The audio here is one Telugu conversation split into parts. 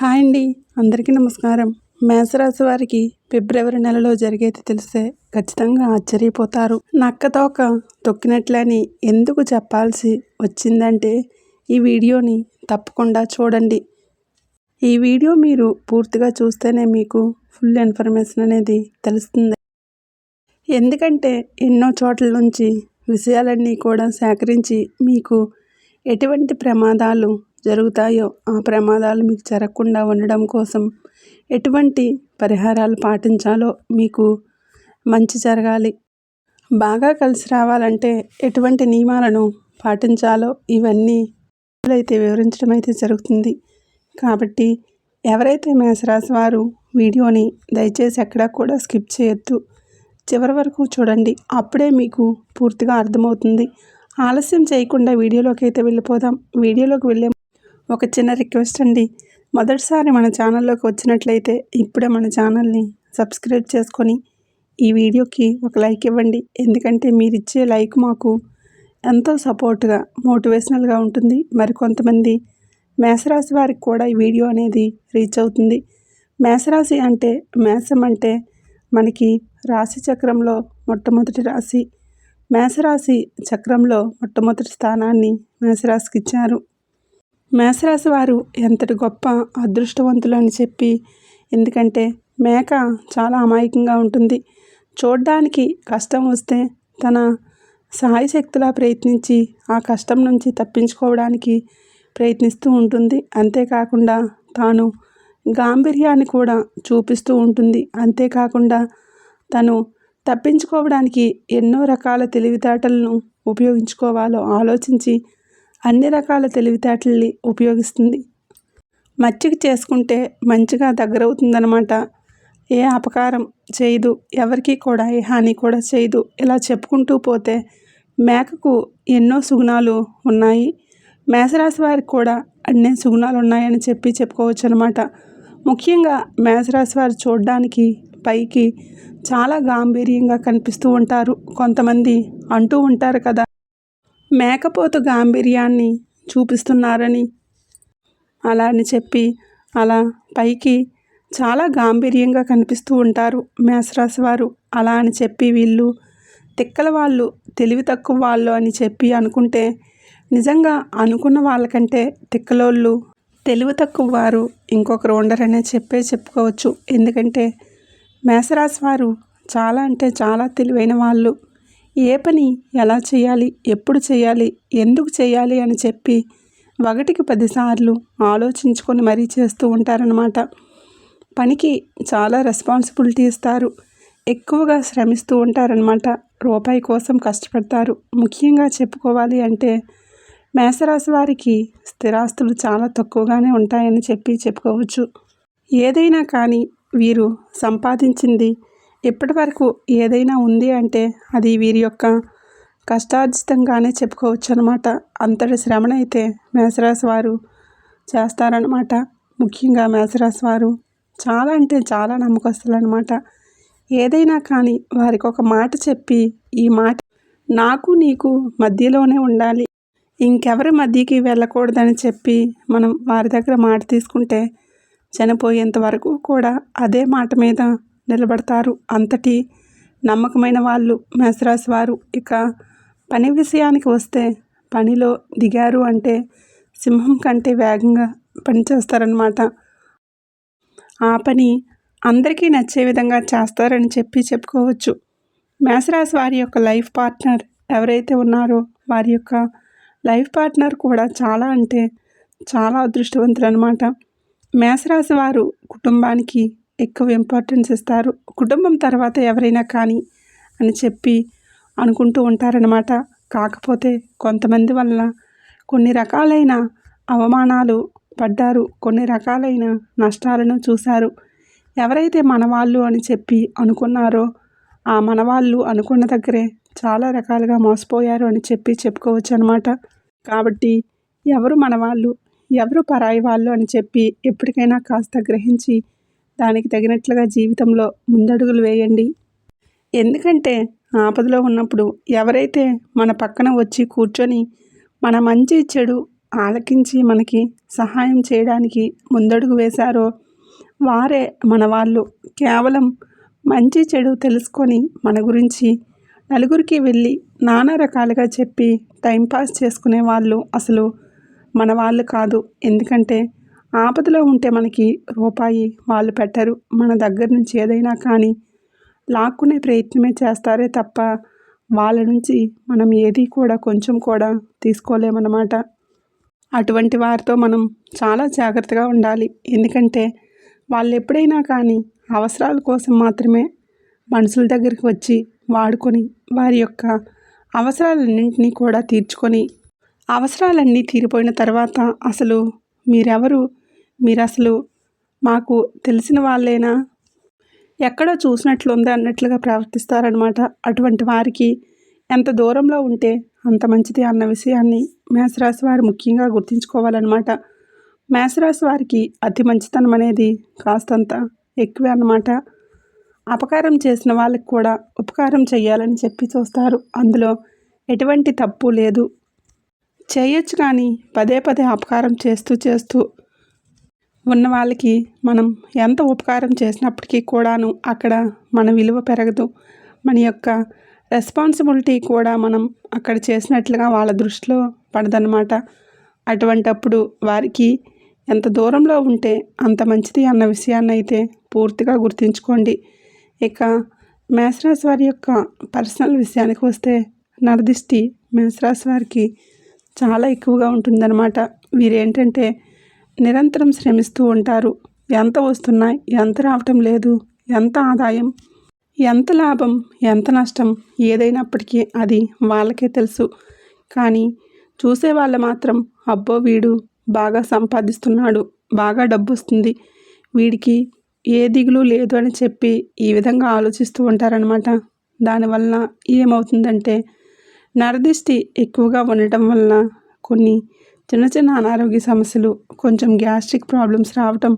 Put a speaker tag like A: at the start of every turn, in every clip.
A: హాయ్ అండి. అందరికీ నమస్కారం. మేషరాశి వారికి ఫిబ్రవరి నెలలో జరిగేది తెలిస్తే ఖచ్చితంగా ఆశ్చర్యపోతారు. నక్కతోక తొక్కినట్లని ఎందుకు చెప్పాల్సి వచ్చిందంటే ఈ వీడియోని తప్పకుండా చూడండి. ఈ వీడియో మీరు పూర్తిగా చూస్తేనే మీకు ఫుల్ ఇన్ఫర్మేషన్ అనేది తెలుస్తుంది. ఎందుకంటే ఎన్నో చోట్ల నుంచి విషయాలన్నీ కూడా సేకరించి మీకు ఎటువంటి ప్రమాదాలు జరుగుతాయో ఆ ప్రమాదాలు మీకు జరగకుండా ఉండడం కోసం ఎటువంటి పరిహారాలు పాటించాలో మీకు మంచి జరగాలి. బాగా కలిసి రావాలంటే ఎటువంటి నియమాలను పాటించాలో ఇవన్నీ అయితే వివరించడం అయితే జరుగుతుంది. కాబట్టి ఎవరైతే మేషరాశి వారు వీడియోని దయచేసి ఎక్కడా కూడా స్కిప్ చేయొద్దు. చివరి వరకు చూడండి. అప్పుడే మీకు పూర్తిగా అర్థమవుతుంది. ఆలస్యం చేయకుండా వీడియోలోకి అయితే వెళ్ళిపోదాం. వీడియోలోకి వెళ్ళే ఒక చిన్న రిక్వెస్ట్ అండి. మొదటిసారి మన ఛానల్లోకి వచ్చినట్లయితే ఇప్పుడే మన ఛానల్ని సబ్స్క్రైబ్ చేసుకొని ఈ వీడియోకి ఒక లైక్ ఇవ్వండి. ఎందుకంటే మీరు ఇచ్చే లైక్ మాకు ఎంతో సపోర్ట్గా మోటివేషనల్గా ఉంటుంది. మరి కొంతమంది మేషరాశి వారికి కూడా ఈ వీడియో అనేది రీచ్ అవుతుంది. మేషరాశి అంటే మేషం అంటే మనకి రాశి చక్రంలో మొట్టమొదటి రాశి. మేషరాశి చక్రంలో మొట్టమొదటి స్థానాన్ని మేషరాశికి ఇచ్చారు. మేషరాశి వారు ఎంతటి గొప్ప అదృష్టవంతులు అని చెప్పి ఎందుకంటే మేక చాలా అమాయకంగా ఉంటుంది. చూడడానికి కష్టం వస్తే తన సాయశక్తిలా ప్రయత్నించి ఆ కష్టం నుంచి తప్పించుకోవడానికి ప్రయత్నిస్తూ ఉంటుంది. అంతేకాకుండా తాను గాంభీర్యాన్ని కూడా చూపిస్తూ ఉంటుంది. అంతేకాకుండా తను తప్పించుకోవడానికి ఎన్నో రకాల తెలివితేటలను ఉపయోగించుకోవాలో ఆలోచించి అన్ని రకాల తెలివితేటల్ని ఉపయోగిస్తుంది. మచ్చిక చేసుకుంటే మంచిగా దగ్గరవుతుందనమాట ఏ అపకారం చేయదు. ఎవరికి కూడా ఏ హాని కూడా చేయదు. ఇలా చెప్పుకుంటూ పోతే మేకకు ఎన్నో సుగుణాలు ఉన్నాయి. మేషరాశి వారికి కూడా అన్ని సుగుణాలు ఉన్నాయని చెప్పి చెప్పుకోవచ్చు అనమాట ముఖ్యంగా మేషరాశి వారు చూడడానికి పైకి చాలా గాంభీర్యంగా కనిపిస్తూ ఉంటారు. కొంతమంది అంటూ ఉంటారు కదా మేకపోతు గాంభీర్యాన్ని చూపిస్తున్నారని. అలా అని చెప్పి అలా పైకి చాలా గాంభీర్యంగా కనిపిస్తూ ఉంటారు మేషరాశి వారు. అలా అని చెప్పి వీళ్ళు తిక్కల వాళ్ళు తెలివి తక్కువ వాళ్ళు అని చెప్పి అనుకుంటే నిజంగా అనుకున్న వాళ్ళకంటే తిక్కలోళ్ళు తెలివి తక్కువ వారు ఇంకొకరు ఉండరనే చెప్పే చెప్పుకోవచ్చు. ఎందుకంటే మేషరాశి వారు చాలా అంటే చాలా తెలివైన వాళ్ళు. ఏ పని ఎలా చేయాలి? ఎప్పుడు చేయాలి? ఎందుకు చేయాలి? అని చెప్పి ఒకటికి పదిసార్లు ఆలోచించుకొని మరీ చేస్తూ ఉంటారనమాట పనికి చాలా రెస్పాన్సిబిలిటీ ఇస్తారు. ఎక్కువగా శ్రమిస్తూ ఉంటారనమాట రూపాయి కోసం కష్టపడతారు. ముఖ్యంగా చెప్పుకోవాలి అంటే మేషరాశి వారికి స్థిరాస్తులు చాలా తక్కువగానే ఉంటాయని చెప్పి చెప్పుకోవచ్చు. ఏదైనా కానీ వీరు సంపాదించింది ఇప్పటి వరకు ఏదైనా ఉంది అంటే అది వీరి యొక్క కష్టార్జితంగానే చెప్పుకోవచ్చు అనమాట అంతటి శ్రమనైతే మేషరాశి వారు చేస్తారనమాట ముఖ్యంగా మేషరాశి వారు చాలా అంటే చాలా నమ్మకస్తులు అనమాట ఏదైనా కానీ వారికి ఒక మాట చెప్పి ఈ మాట నాకు నీకు మధ్యలోనే ఉండాలి. ఇంకెవరి మధ్యకి వెళ్ళకూడదని చెప్పి మనం వారి దగ్గర మాట తీసుకుంటే చనిపోయేంత వరకు కూడా అదే మాట మీద నిలబడతారు. అంతటి నమ్మకమైన వాళ్ళు మేషరాశి వారు. ఇక పని విషయానికి వస్తే పనిలో దిగారు అంటే సింహం కంటే వేగంగా పనిచేస్తారనమాట ఆ పని అందరికీ నచ్చే విధంగా చేస్తారని చెప్పి చెప్పుకోవచ్చు. మేషరాశి వారి యొక్క లైఫ్ పార్ట్నర్ ఎవరైతే ఉన్నారో వారి యొక్క లైఫ్ పార్ట్నర్ కూడా చాలా అంటే చాలా అదృష్టవంతులు అనమాట మేషరాశి వారు కుటుంబానికి ఎక్కువ ఇంపార్టెన్స్ ఇస్తారు. కుటుంబం తర్వాత ఎవరైనా కానీ అని చెప్పి అనుకుంటూ ఉంటారనమాట కాకపోతే కొంతమంది వల్ల కొన్ని రకాలైన అవమానాలు పడ్డారు. కొన్ని రకాలైన నష్టాలను చూశారు. ఎవరైతే మనవాళ్ళు అని చెప్పి అనుకున్నారో ఆ మనవాళ్ళు అనుకున్న దగ్గరే చాలా రకాలుగా మోసపోయారు అని చెప్పి చెప్పుకోవచ్చు అనమాట కాబట్టి ఎవరు మనవాళ్ళు ఎవరు పరాయి వాళ్ళు అని చెప్పి ఎప్పటికైనా కాస్త గ్రహించి దానికి తగినట్లుగా జీవితంలో ముందడుగులు వేయండి. ఎందుకంటే ఆపదలో ఉన్నప్పుడు ఎవరైతే మన పక్కన వచ్చి కూర్చొని మన మంచి చెడు ఆలకించి మనకి సహాయం చేయడానికి ముందడుగు వేశారో వారే మన వాళ్ళు. కేవలం మంచి చెడు తెలుసుకొని మన గురించి నలుగురికి వెళ్ళి నానా రకాలుగా చెప్పి టైంపాస్ చేసుకునే వాళ్ళు అసలు మన వాళ్ళు కాదు. ఎందుకంటే ఆపదలో ఉంటే మనకి రూపాయి వాళ్ళు పెట్టరు. మన దగ్గర నుంచి ఏదైనా కానీ లాక్కునే ప్రయత్నమే చేస్తారే తప్ప వాళ్ళ నుంచి మనం ఏది కూడా కొంచెం కూడా తీసుకోలేమన్నమాట. అటువంటి వారితో మనం చాలా జాగ్రత్తగా ఉండాలి. ఎందుకంటే వాళ్ళు ఎప్పుడైనా కానీ అవసరాల కోసం మాత్రమే మనుషుల దగ్గరికి వచ్చి వాడుకొని వారి యొక్క అవసరాలన్నింటినీ కూడా తీర్చుకొని అవసరాలన్నీ తీరిపోయిన తర్వాత అసలు మీరెవరు మీరు అసలు మాకు తెలిసిన వాళ్ళేనా? ఎక్కడో చూసినట్లుంది అన్నట్లుగా ప్రవర్తిస్తారనమాట అటువంటి వారికి ఎంత దూరంలో ఉంటే అంత మంచిది అన్న విషయాన్ని మేషరాశి వారు ముఖ్యంగా గుర్తుంచుకోవాలన్నమాట. మేషరాశి వారికి అతి మంచితనం అనేది కాస్తంత ఎక్కువే అన్నమాట. అపకారం చేసిన వాళ్ళకి కూడా ఉపకారం చేయాలని చెప్పి చూస్తారు. అందులో ఎటువంటి తప్పు లేదు. చేయొచ్చు కానీ పదే పదే అపకారం చేస్తూ చేస్తూ ఉన్న వాళ్ళకి మనం ఎంత ఉపకారం చేసినప్పటికీ కూడాను అక్కడ మన విలువ పెరగదు. మన యొక్క రెస్పాన్సిబిలిటీ కూడా మనం అక్కడ చేసినట్లుగా వాళ్ళ దృష్టిలో పడదనమాట అటువంటప్పుడు వారికి ఎంత దూరంలో ఉంటే అంత మంచిది అన్న విషయాన్ని అయితే పూర్తిగా గుర్తుంచుకోండి. ఇక మేషరాశి వారి యొక్క పర్సనల్ విషయానికి వస్తే నరదిష్టి మేషరాశి వారికి చాలా ఎక్కువగా ఉంటుందన్నమాట. వీరేంటంటే నిరంతరం శ్రమిస్తూ ఉంటారు. ఎంత వస్తున్నాయి ఎంత రావటం లేదు. ఎంత ఆదాయం ఎంత లాభం ఎంత నష్టం ఏదైనప్పటికీ అది వాళ్ళకే తెలుసు. కానీ చూసే వాళ్ళు మాత్రం అబ్బో వీడు బాగా సంపాదిస్తున్నాడు బాగా డబ్బు వస్తుంది వీడికి ఏ దిగులు లేదు అని చెప్పి ఈ విధంగా ఆలోచిస్తూ ఉంటారనమాట దానివల్ల ఏమవుతుందంటే నరదిష్టి ఎక్కువగా ఉండటం వలన కొన్ని చిన్న చిన్న అనారోగ్య సమస్యలు కొంచెం గ్యాస్ట్రిక్ ప్రాబ్లమ్స్ రావటం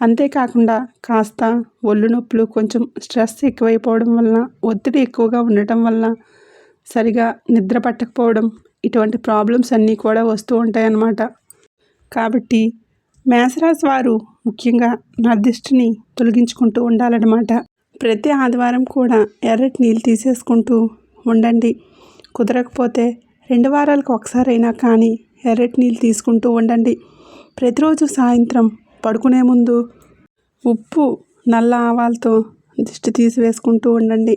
A: అంతేకాకుండా కాస్త ఒళ్ళు నొప్పులు కొంచెం స్ట్రెస్ ఎక్కువైపోవడం వలన ఒత్తిడి ఎక్కువగా ఉండటం వలన సరిగా నిద్ర పట్టకపోవడం ఇటువంటి ప్రాబ్లమ్స్ అన్నీ కూడా వస్తూ ఉంటాయన్నమాట. కాబట్టి మేసరాశి వారు ముఖ్యంగా నర్దిష్టిని తొలగించుకుంటూ ఉండాలన్నమాట. ప్రతి ఆదివారం కూడా ఎర్రటి నీళ్ళు తీసేసుకుంటూ ఉండండి. కుదరకపోతే రెండు వారాలకు ఒకసారైనా కానీ ఎర్రటి నీళ్ళు తీసుకుంటూ ఉండండి. ప్రతిరోజు సాయంత్రం పడుకునే ముందు ఉప్పు నల్ల ఆవాలతో దిష్టి తీసివేసుకుంటూ ఉండండి.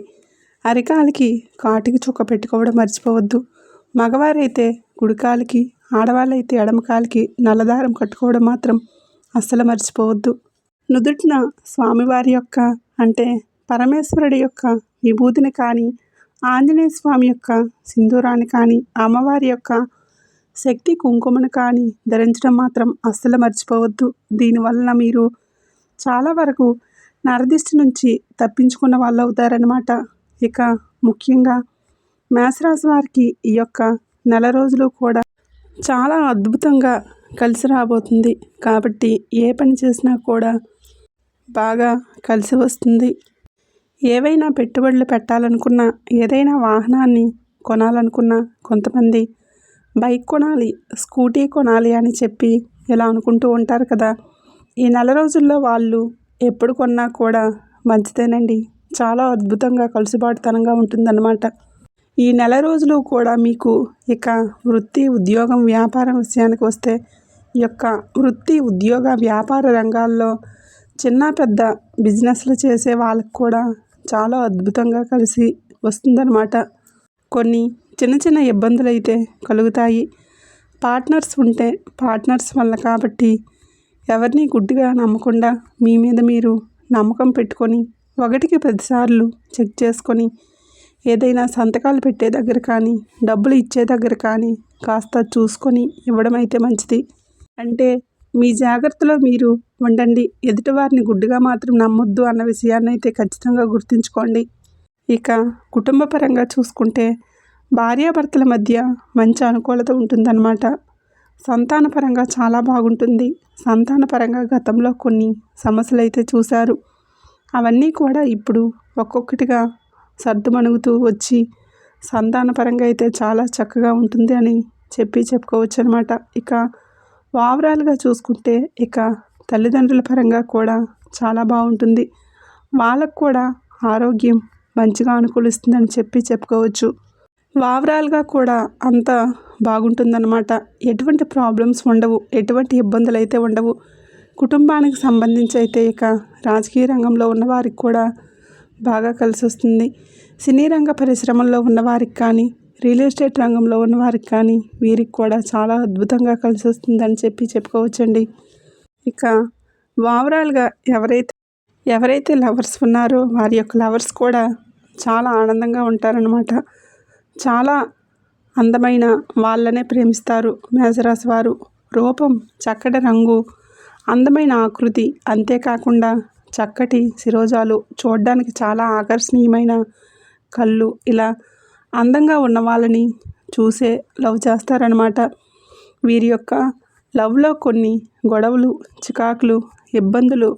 A: అరికాలకి కాటికి చుక్క పెట్టుకోవడం మర్చిపోవద్దు. మగవారైతే గుడికాలకి ఆడవాళ్ళైతే ఎడమకాలికి నల్లదారం కట్టుకోవడం మాత్రం అస్సలు మర్చిపోవద్దు. నుదుటిన స్వామివారి యొక్క అంటే పరమేశ్వరుడి యొక్క విభూతిని కానీ ఆంజనేయ స్వామి యొక్క సింధూరాన్ని కానీ అమ్మవారి యొక్క శక్తి కుంకుమను కానీ ధరించడం మాత్రం అస్సలు మర్చిపోవద్దు. దీనివల్ల మీరు చాలా వరకు నరదిష్టి నుంచి తప్పించుకున్న వాళ్ళు అవుతారనమాట ఇక ముఖ్యంగా మేషరాశి వారికి ఈ యొక్క నెల రోజులు కూడా చాలా అద్భుతంగా కలిసి రాబోతుంది. కాబట్టి ఏ పని చేసినా కూడా బాగా కలిసి వస్తుంది. ఏవైనా పెట్టుబడులు పెట్టాలనుకున్నా ఏదైనా వాహనాన్ని కొనాలనుకున్నా కొంతమంది బైక్ కొనాలి స్కూటీ కొనాలి అని చెప్పి ఇలా అనుకుంటూ ఉంటారు కదా. ఈ నెల రోజుల్లో వాళ్ళు ఎప్పుడు కొన్నా కూడా మంచిదేనండి. చాలా అద్భుతంగా కలుసుబాటుతనంగా ఉంటుందన్నమాట. ఈ నెల రోజులు కూడా మీకు ఇక వృత్తి ఉద్యోగం వ్యాపారం విషయానికి వస్తే ఈ యొక్క వృత్తి ఉద్యోగ వ్యాపార రంగాల్లో చిన్న పెద్ద బిజినెస్లు చేసే వాళ్ళకు కూడా చాలా అద్భుతంగా కలిసి వస్తుందన్నమాట. కొన్ని చిన్న చిన్న ఇబ్బందులు అయితే కలుగుతాయి. పార్ట్నర్స్ ఉంటే పార్ట్నర్స్ వల్ల కాబట్టి ఎవరిని గుడ్డిగా నమ్మకుండా మీ మీద మీరు నమ్మకం పెట్టుకొని ఒకటికి పదిసార్లు చెక్ చేసుకొని ఏదైనా సంతకాలు పెట్టే దగ్గర కానీ డబ్బులు ఇచ్చే దగ్గర కానీ కాస్త చూసుకొని ఇవ్వడం అయితే మంచిది. అంటే మీ జాగ్రత్తలో మీరు ఉండండి. ఎదుటివారిని గుడ్డుగా మాత్రం నమ్మొద్దు అన్న విషయాన్ని అయితే ఖచ్చితంగా గుర్తుంచుకోండి. ఇక కుటుంబపరంగా చూసుకుంటే భార్యాభర్తల మధ్య మంచి అనుకూలత ఉంటుందన్నమాట. సంతానపరంగా చాలా బాగుంటుంది. సంతానపరంగా గతంలో కొన్ని సమస్యలు అయితే చూశారు. అవన్నీ కూడా ఇప్పుడు ఒక్కొక్కటిగా సర్దుమణుగుతూ వచ్చి సంతానపరంగా అయితే చాలా చక్కగా ఉంటుంది అని చెప్పి చెప్పుకోవచ్చు అనమాట ఇక ఓవరాల్గా చూసుకుంటే ఇక తల్లిదండ్రుల పరంగా కూడా చాలా బాగుంటుంది. వాళ్ళకు కూడా ఆరోగ్యం మంచిగా అనుకూలిస్తుందని చెప్పి చెప్పుకోవచ్చు. ఓవరాల్గా కూడా అంత బాగుంటుందన్నమాట. ఎటువంటి ప్రాబ్లమ్స్ ఉండవు ఎటువంటి ఇబ్బందులు అయితే ఉండవు. కుటుంబానికి సంబంధించి అయితే ఇక రాజకీయ రంగంలో ఉన్నవారికి కూడా బాగా కలిసి వస్తుంది సినీ రంగ పరిశ్రమల్లో ఉన్నవారికి కానీ రియల్ ఎస్టేట్ రంగంలో ఉన్నవారికి కానీ వీరికి కూడా చాలా అద్భుతంగా కలిసి వస్తుందని చెప్పి చెప్పుకోవచ్చండి. ఇక ఓవరాల్గా ఎవరైతే ఎవరైతే లవర్స్ ఉన్నారో వారి యొక్క లవర్స్ కూడా చాలా ఆనందంగా ఉంటారనమాట చాలా అందమైన వాళ్ళనే ప్రేమిస్తారు మేషరాశి వారు. రూపం చక్కటి రంగు అందమైన ఆకృతి అంతేకాకుండా చక్కటి శిరోజాలు. చూడడానికి చాలా ఆకర్షణీయమైన కళ్ళు. ఇలా అందంగా ఉన్న వాళ్ళని చూసే లవ్ చేస్తారనమాట వీరి యొక్క లవ్లో కొన్ని గొడవలు చికాకులు ఇబ్బందులు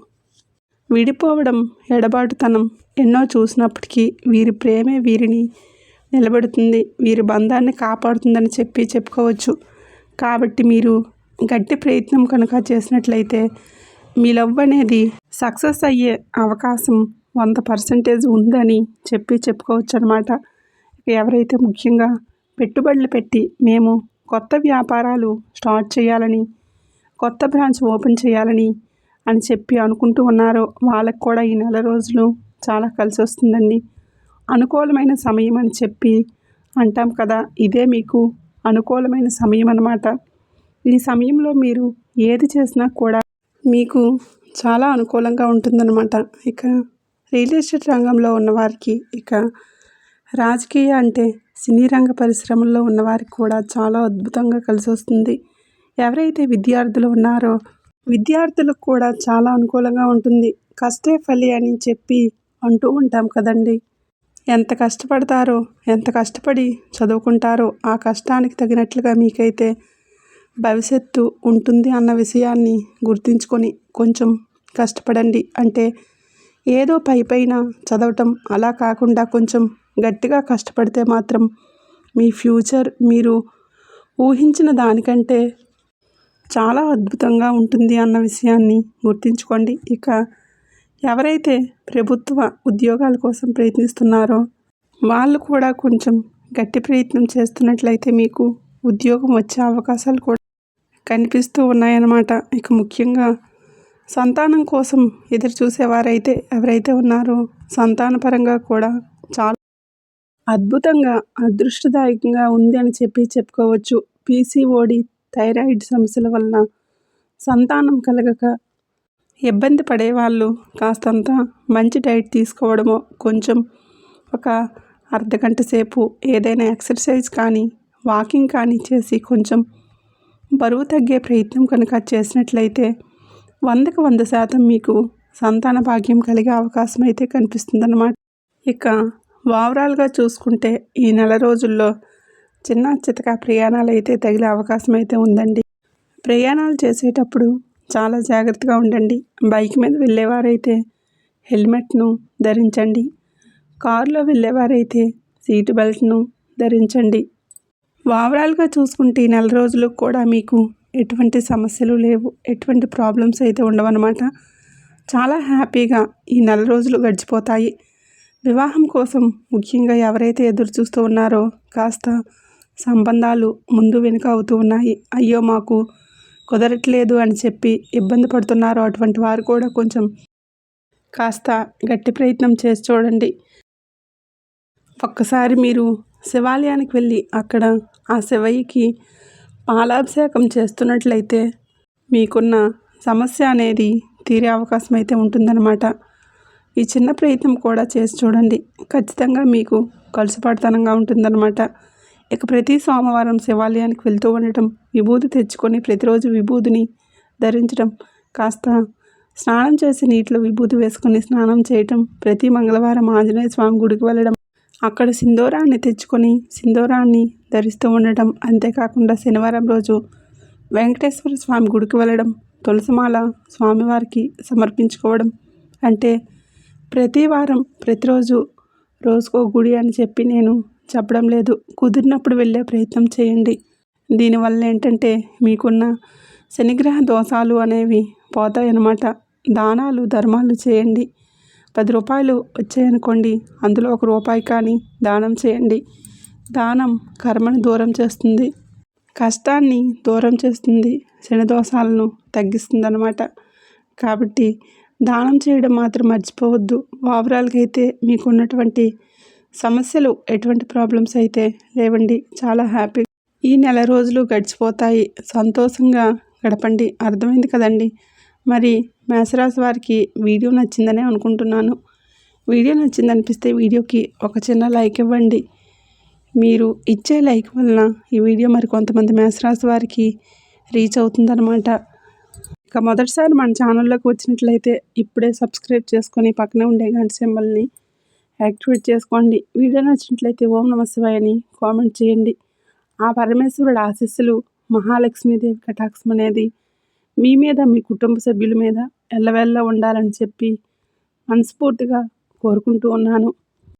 A: విడిపోవడం ఎడబాటుతనం ఎన్నో చూసినప్పటికీ వీరి ప్రేమే వీరిని నిలబెడుతుంది. వీరి బంధాన్ని కాపాడుతుందని చెప్పి చెప్పుకోవచ్చు. కాబట్టి మీరు గట్టి ప్రయత్నం కనుక చేసినట్లయితే మీ లవ్ అనేది సక్సెస్ అయ్యే అవకాశం వంద పర్సెంటేజ్ ఉందని చెప్పి చెప్పుకోవచ్చు అనమాట ఎవరైతే ముఖ్యంగా పెట్టుబడులు పెట్టి మేము కొత్త వ్యాపారాలు స్టార్ట్ చేయాలని కొత్త బ్రాంచ్ ఓపెన్ చేయాలని అని చెప్పి అనుకుంటూ ఉన్నారో వాళ్ళకు కూడా ఈ నెల రోజులు చాలా కలిసి వస్తుందండి అనుకూలమైన సమయం అని చెప్పి అంటాం కదా. ఇదే మీకు అనుకూలమైన సమయం అన్నమాట. ఈ సమయంలో మీరు ఏది చేసినా కూడా మీకు చాలా అనుకూలంగా ఉంటుందన్నమాట. ఇక రియల్ ఎస్టేట్ రంగంలో ఉన్నవారికి ఇక రాజకీయ అంటే సినీ రంగ పరిశ్రమల్లో ఉన్నవారికి కూడా చాలా అద్భుతంగా కలిసి వస్తుంది. ఎవరైతే విద్యార్థులు ఉన్నారో విద్యార్థులకు కూడా చాలా అనుకూలంగా ఉంటుంది. కష్టే ఫలి అని చెప్పి అంటూ ఉంటాం కదండి. ఎంత కష్టపడతారో ఎంత కష్టపడి చదువుకుంటారో ఆ కష్టానికి తగినట్లుగా మీకైతే భవిష్యత్తు ఉంటుంది అన్న విషయాన్ని గుర్తుంచుకొని కొంచెం కష్టపడండి. అంటే ఏదో పై పైన చదవటం అలా కాకుండా కొంచెం గట్టిగా కష్టపడితే మాత్రం మీ ఫ్యూచర్ మీరు ఊహించిన దానికంటే చాలా అద్భుతంగా ఉంటుంది అన్న విషయాన్ని గుర్తుంచుకోండి. ఇక ఎవరైతే ప్రభుత్వ ఉద్యోగాల కోసం ప్రయత్నిస్తున్నారో వాళ్ళు కూడా కొంచెం గట్టి ప్రయత్నం చేస్తున్నట్లయితే మీకు ఉద్యోగం వచ్చే అవకాశాలు కూడా కనిపిస్తూ ఉన్నాయన్నమాట. ఇక ముఖ్యంగా సంతానం కోసం ఎదురు చూసేవారైతే ఎవరైతే ఉన్నారో సంతానపరంగా కూడా చాలా అద్భుతంగా అదృష్టదాయకంగా ఉంది అని చెప్పి చెప్పుకోవచ్చు. పీసీఓడి థైరాయిడ్ సమస్యల వలన సంతానం కలగక ఇబ్బంది పడేవాళ్ళు కాస్తంత మంచి డైట్ తీసుకోవడమో కొంచెం ఒక అర్ధగంట సేపు ఏదైనా ఎక్సర్సైజ్ కానీ వాకింగ్ కానీ చేసి కొంచెం బరువు తగ్గే ప్రయత్నం కనుక చేసినట్లయితే వందకు వంద శాతం మీకు సంతాన భాగ్యం కలిగే అవకాశం అయితే కనిపిస్తుందన్నమాట. ఇక ఓవరాల్గా చూసుకుంటే ఈ నెల రోజుల్లో చిన్న చితక ప్రయాణాలు అయితే తగిలే అవకాశం అయితే ఉందండి. ప్రయాణాలు చేసేటప్పుడు చాలా జాగ్రత్తగా ఉండండి. బైక్ మీద వెళ్ళేవారైతే హెల్మెట్ను ధరించండి. కారులో వెళ్ళేవారైతే సీటు బెల్ట్ను ధరించండి. ఓవరాల్గా చూసుకుంటే నెల రోజులు కూడా మీకు ఎటువంటి సమస్యలు లేవు. ఎటువంటి ప్రాబ్లమ్స్ అయితే ఉండవన్నమాట. చాలా హ్యాపీగా ఈ నెల రోజులు గడిచిపోతాయి. వివాహం కోసం ముఖ్యంగా ఎవరైతే ఎదురు చూస్తూ ఉన్నారో కాస్త సంబంధాలు ముందు వెనుక అవుతూ ఉన్నాయి. అయ్యో మాకు కుదరట్లేదు అని చెప్పి ఇబ్బంది పడుతున్నారో. అటువంటి వారు కూడా కొంచెం కాస్త గట్టి ప్రయత్నం చేసి చూడండి. ఒక్కసారి మీరు శివాలయానికి వెళ్ళి అక్కడ ఆ శివయ్యకి పాలాభిషేకం చేస్తున్నట్లయితే మీకున్న సమస్య అనేది తీరే అవకాశం అయితే ఉంటుందన్నమాట. ఈ చిన్న ప్రయత్నం కూడా చేసి చూడండి. ఖచ్చితంగా మీకు కలుసుపడతనంగా ఉంటుందన్నమాట. ఇక ప్రతి సోమవారం శివాలయానికి వెళ్తూ ఉండటం విభూతి తెచ్చుకొని ప్రతిరోజు విభూతిని ధరించడం కాస్త స్నానం చేసి నీటిలో విభూతి వేసుకొని స్నానం చేయటం ప్రతి మంగళవారం ఆంజనేయ స్వామి గుడికి వెళ్ళడం అక్కడ సింధూరాన్ని తెచ్చుకొని సింధూరాన్ని ధరిస్తూ ఉండటం అంతేకాకుండా శనివారం రోజు వెంకటేశ్వర స్వామి గుడికి వెళ్ళడం తులసిమాల స్వామివారికి సమర్పించుకోవడం అంటే ప్రతి వారం ప్రతిరోజు రోజుకో గుడి అని చెప్పి నేను చెప్పడం లేదు. కుదిరినప్పుడు వెళ్ళే ప్రయత్నం చేయండి. దీనివల్ల ఏంటంటే మీకున్న శనిగ్రహ దోషాలు అనేవి పోతాయన్నమాట. దానాలు ధర్మాలు చేయండి. పది రూపాయలు వచ్చాయనుకోండి. అందులో ఒక రూపాయి కానీ దానం చేయండి. దానం కర్మను దూరం చేస్తుంది. కష్టాన్ని దూరం చేస్తుంది. శని దోషాలను తగ్గిస్తుంది అన్నమాట కాబట్టి దానం చేయడం మాత్రం మర్చిపోవద్దు. ఓవరాల్గా అయితే మీకు ఉన్నటువంటి సమస్యలు ఎటువంటి ప్రాబ్లమ్స్ అయితే లేవండి. చాలా హ్యాపీ ఈ నెల రోజులు గడిచిపోతాయి. సంతోషంగా గడపండి. అర్థమైంది కదండి. మరి మేషరాశి వారికి వీడియో నచ్చిందనే అనుకుంటున్నాను. వీడియో నచ్చిందనిపిస్తే వీడియోకి ఒక చిన్న లైక్ ఇవ్వండి. మీరు ఇచ్చే లైక్ వలన ఈ వీడియో మరి కొంతమంది మేషరాశి వారికి రీచ్ అవుతుందన్నమాట. ఇక మొదటిసారి మన ఛానల్లోకి వచ్చినట్లయితే ఇప్పుడే సబ్స్క్రైబ్ చేసుకొని పక్కనే ఉండే గంట సింబల్ని యాక్టివేట్ చేసుకోండి. వీడియో నచ్చినట్లయితే ఓం నమ శివాయని కామెంట్ చేయండి. ఆ పరమేశ్వరుడు ఆశీస్సులు మహాలక్ష్మీదేవి కటాక్షం అనేది మీ మీద మీ కుటుంబ సభ్యుల మీద ఎల్లవెల్ల ఉండాలని చెప్పి మనస్ఫూర్తిగా కోరుకుంటూ ఉన్నాను.